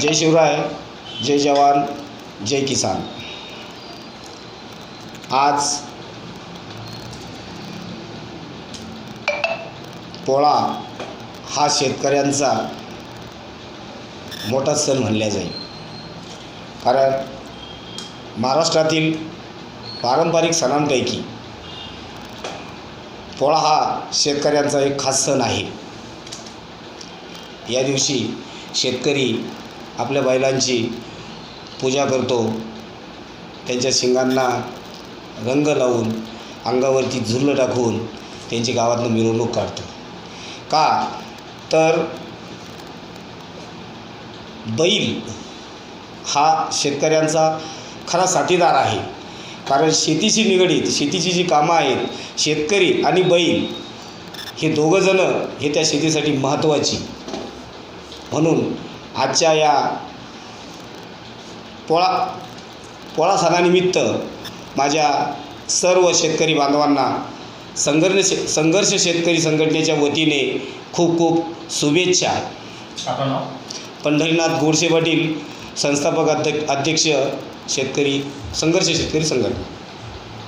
जय शिवराय जय जवान जय किसान. आज पोळा हा शेतकऱ्यांचा मोठा सण म्हणला जाईल. कारण महाराष्ट्रातील पारंपरिक सणांपैकी पोळा हा शेतकऱ्यांचा एक खास सण आहे. या दिवशी शेतकरी आपल्या बैलांची पूजा करतो. त्यांच्या शिंगांना रंग लावून अंगावरती झुरलं टाकून त्यांची गावातनं मिरवणूक काढतो. का? तर बैल हा शेतकऱ्यांचा खरा साथीदार आहे. कारण शेतीशी निगडीत शेतीची जी कामं आहेत शेतकरी आणि बैल हे दोघंजणं हे त्या शेतीसाठी महत्त्वाची म्हणून आजच्या या पोळा पोळा सणानिमित्त माझ्या सर्व शेतकरी बांधवांना संघर्ष संघर्ष शेतकरी संघटनेच्या वतीने खूप खूप शुभेच्छा. पंढरीनाथ गोडसे पाटील संस्थापक अध्यक्ष अध्यक्ष शेतकरी संघर्ष शेतकरी संघटना.